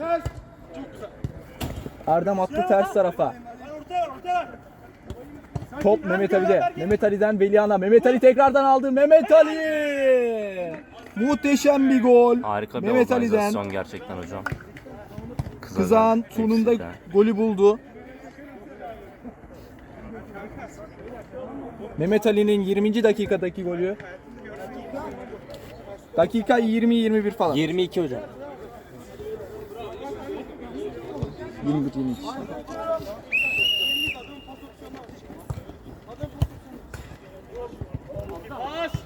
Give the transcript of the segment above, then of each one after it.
Ters. Çok güzel. Erdem attı ters tarafa. Top Mehmet Ali'de. Mehmet Ali'den Velihan'a. Mehmet Ali tekrardan aldı. Mehmet Ali! Muhteşem bir gol. Harika bir Mehmet Ali'den. organizasyon gerçekten hocam. Kızağın sonunda golü buldu. Mehmet Ali'nin 20. dakikadaki golü. Dakika 20-21 falan. 22 hocam. 21 22.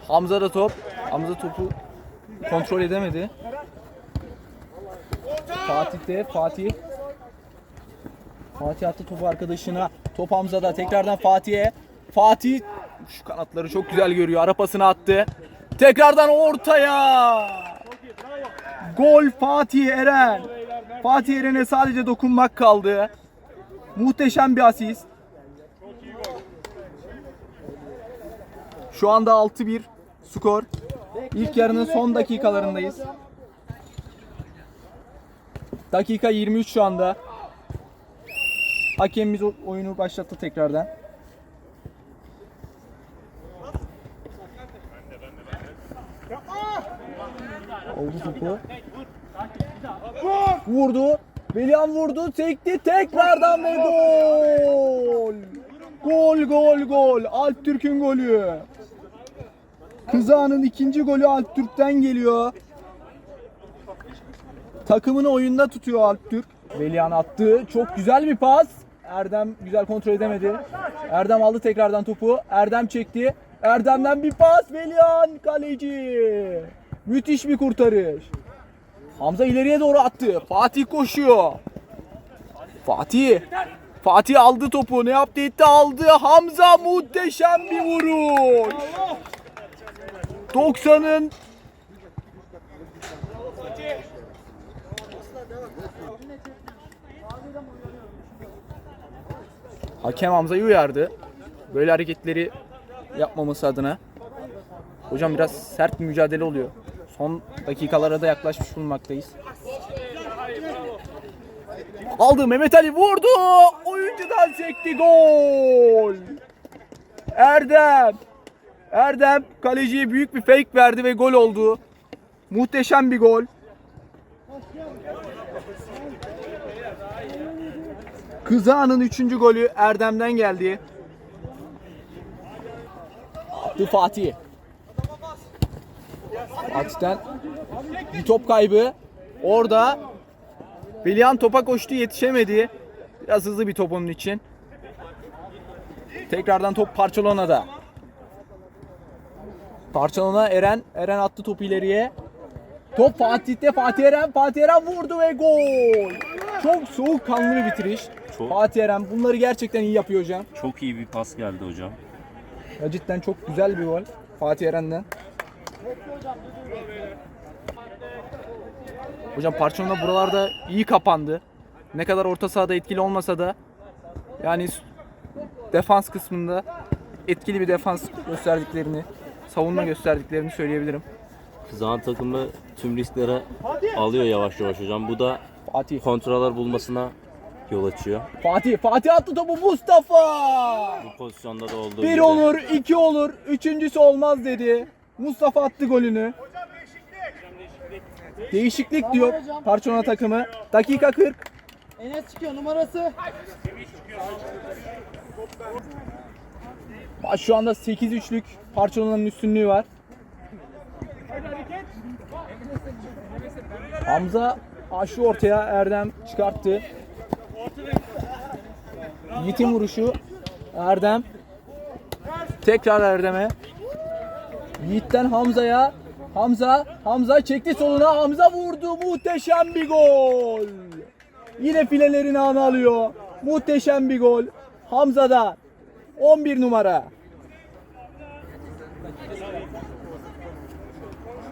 Hamza da top. Hamza topu kontrol edemedi. Fatih de Fatih. Fatih attı topu arkadaşına. Top Hamza'da tekrardan Fatih'e. Fatih şu kanatları çok güzel görüyor. Arapasını attı. Tekrardan ortaya. Gol Fatih Eren. Fatih Eren'e sadece dokunmak kaldı. Muhteşem bir asist. Şu anda 6-1 skor. İlk yarının son dakikalarındayız. Dakika 23 şu anda. Hakemimiz oyunu başlattı tekrardan. Oldu topu. Vurdu. Velihan vurdu. Sekti. Tekrardan ve gol. Gol gol gol. Alp Türk'ün golü. Kızağının ikinci golü Alp Türk'ten geliyor. Takımını oyunda tutuyor Alp Türk. Velihan attı. Çok güzel bir pas. Erdem güzel kontrol edemedi. Erdem aldı tekrardan topu. Erdem çekti. Erdem'den bir pas. Velihan kaleci. Müthiş bir kurtarış. Hamza ileriye doğru attı. Fatih koşuyor. Fatih. Fatih aldı topu. Ne yaptı etti aldı. Hamza muhteşem bir vuruş. 90'ın Hakem Hamza'yı uyardı. Böyle hareketleri yapmaması adına. Hocam biraz sert bir mücadele oluyor. Son dakikalara da yaklaşmış bulunmaktayız. Aldı Mehmet Ali vurdu. Oyuncudan sekti gol. Erdem. Erdem kaleciye büyük bir fake verdi ve gol oldu. Muhteşem bir gol. Kızağının 3. golü Erdem'den geldi. Attı Fatih. Fatih'ten bir top kaybı. Orada Velihan topa koştu yetişemedi. Biraz hızlı bir top onun için. Tekrardan top Barcelona'da. Barcelona Eren. Eren attı topu ileriye. Top Fatih'te Fatih Eren. Fatih Eren vurdu ve gol. Çok soğukkanlı bir bitiriş. Çok- Fatih Eren bunları gerçekten iyi yapıyor hocam. Çok iyi bir pas geldi hocam. Ya cidden çok güzel bir gol Fatih Eren'den. Hocam Barcelona buralarda iyi kapandı. Ne kadar orta sahada etkili olmasa da yani defans kısmında etkili bir defans gösterdiklerini, savunma gösterdiklerini söyleyebilirim. Kızağın takımı tüm riskleri alıyor yavaş yavaş hocam. Bu da Fatih. kontralar bulmasına yol açıyor. Fatih, Fatih attı topu Mustafa. Bu pozisyonda da olduğu Bir gibi. olur, iki olur, üçüncüsü olmaz dedi. Mustafa attı golünü. Değişiklik diyor Barcelona takımı. Dakika 40. Enes çıkıyor numarası. Şu anda 8-3'lük Barcelona'nın üstünlüğü var. Hamza aşı ortaya Erdem çıkarttı. Yiğit'in vuruşu Erdem. Tekrar Erdem'e. Yiğit'ten Hamza'ya. Hamza, Hamza çekti soluna. Hamza vurdu. Muhteşem bir gol. Yine filelerin ağını alıyor. Muhteşem bir gol. Hamza'da 11 numara.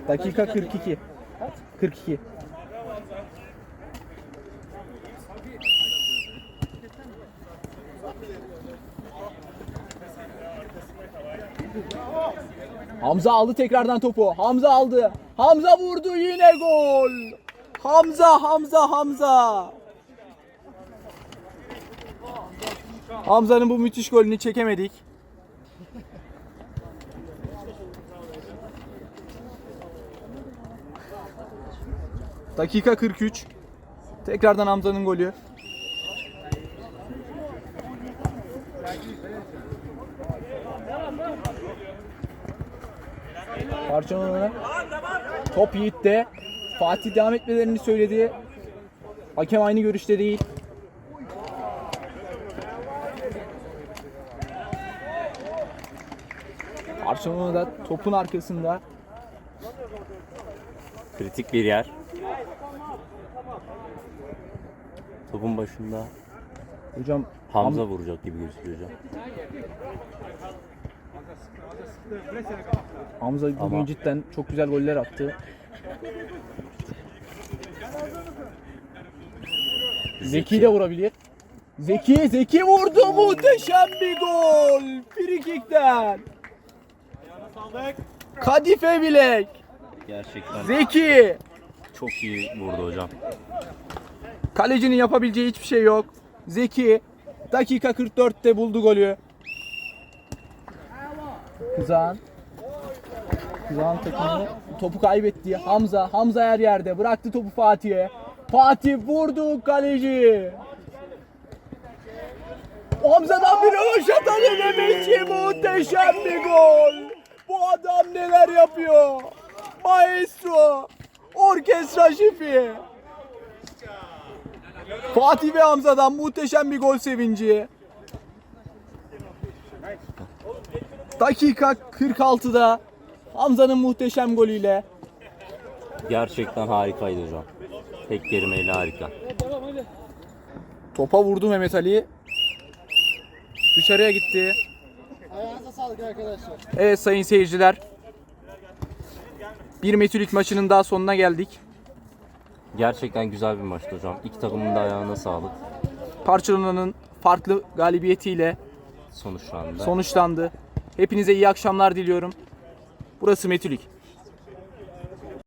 Dakika 42. 42. Hamza aldı tekrardan topu. Hamza aldı. Hamza vurdu yine gol. Hamza, Hamza, Hamza. Hamza'nın bu müthiş golünü çekemedik. Dakika 43. Tekrardan Hamza'nın golü. Barcelona top Yiğit'te. Fatih devam etmelerini söyledi. Hakem aynı görüşte değil. Barcelona da topun arkasında. Kritik bir yer. Topun başında Hocam Hamza vuracak gibi gözüküyor hocam. Hamza bugün Ama- cidden çok güzel goller attı. Zeki de vurabilir. Zeki, Zeki vurdu muhteşem bir gol. Frikikten. Kadife bilek. Gerçekten Zeki. çok iyi vurdu hocam. Kalecinin yapabileceği hiçbir şey yok. Zeki dakika 44'te buldu golü. Kızağan. Kızağan takımı topu kaybetti. Hamza, Hamza her yerde. Bıraktı topu Fatih'e. Fatih vurdu kaleci. Hamza'dan bir röveşata denemesi muhteşem bir gol. Bu adam neler yapıyor? Maestro. Orkestra şefi. Fatih ve Hamza'dan muhteşem bir gol sevinci. Dakika 46'da Hamza'nın muhteşem golüyle Gerçekten harikaydı hocam. Tek kelimeyle harika. topa vurdu Mehmet Ali. Dışarıya gitti. Ayağınıza sağlık arkadaşlar. Evet sayın seyirciler. Bir Metülik maçının daha sonuna geldik. Gerçekten güzel bir maçtı hocam. İki takımın da ayağına sağlık. Barcelona'nın farklı galibiyetiyle Sonuçlandı. sonuçlandı. Hepinize iyi akşamlar diliyorum. Burası Metülik.